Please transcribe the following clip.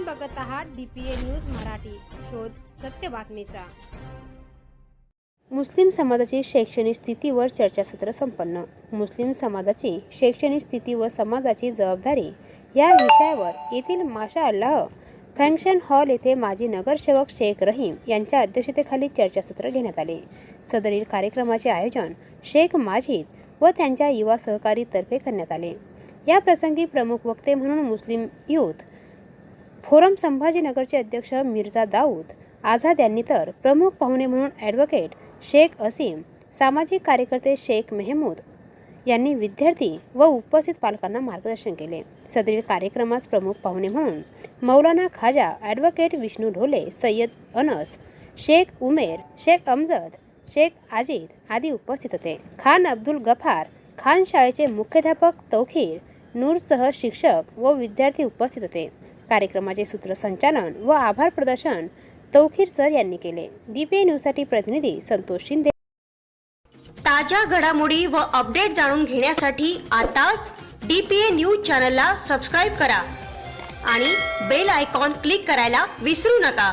आपण बघत आहात डीपीए न्यूज मराठी. शोध सत्य बातमीचा. मुस्लिम समाजाची शैक्षणिक स्थितीवर चर्चासत्र संपन्न. मुस्लिम समाजाची शैक्षणिक स्थिती व समाजाची जबाबदारी या विषयावर येथील माशा अल्लाह फंक्शन हॉल येथे माजी नगरसेवक शेख रहीम यांच्या अध्यक्षतेखाली चर्चासत्र घेण्यात आले. सदरील कार्यक्रमाचे आयोजन शेख माजीद व त्यांच्या युवा सहकारीतर्फे करण्यात आले. या प्रसंगी प्रमुख वक्ते म्हणून मुस्लिम युथ फोरम संभाजीनगरचे अध्यक्ष मिर्झा दाऊद आझाद यांनी तर प्रमुख पाहुणे म्हणून ॲडव्होकेट शेख असीम सामाजिक कार्यकर्ते शेख मेहमूद यांनी विद्यार्थी व उपस्थित पालकांना मार्गदर्शन केले. सदरील कार्यक्रमास प्रमुख पाहुणे म्हणून मौलाना खाजा ॲडव्होकेट विष्णू ढोले सय्यद अनस शेख उमेर शेख अमजद शेख आजिद आदी उपस्थित होते. खान अब्दुल गफार खान शाळेचे मुख्याध्यापक तौखीर नूरसह शिक्षक व विद्यार्थी उपस्थित होते. कार्यक्रमाचे सूत्रसंचालन व आभार प्रदर्शन तौखीर सर यांनी केले. डीपीए न्यूजसाठी प्रतिनिधी संतोष शिंदे. ताज्या घडामोडी व अपडेट जाणून घेण्यासाठी आताच डी पी ए न्यूज चॅनलला सबस्क्राईब करा आणि बेल आयकॉन क्लिक करायला विसरू नका.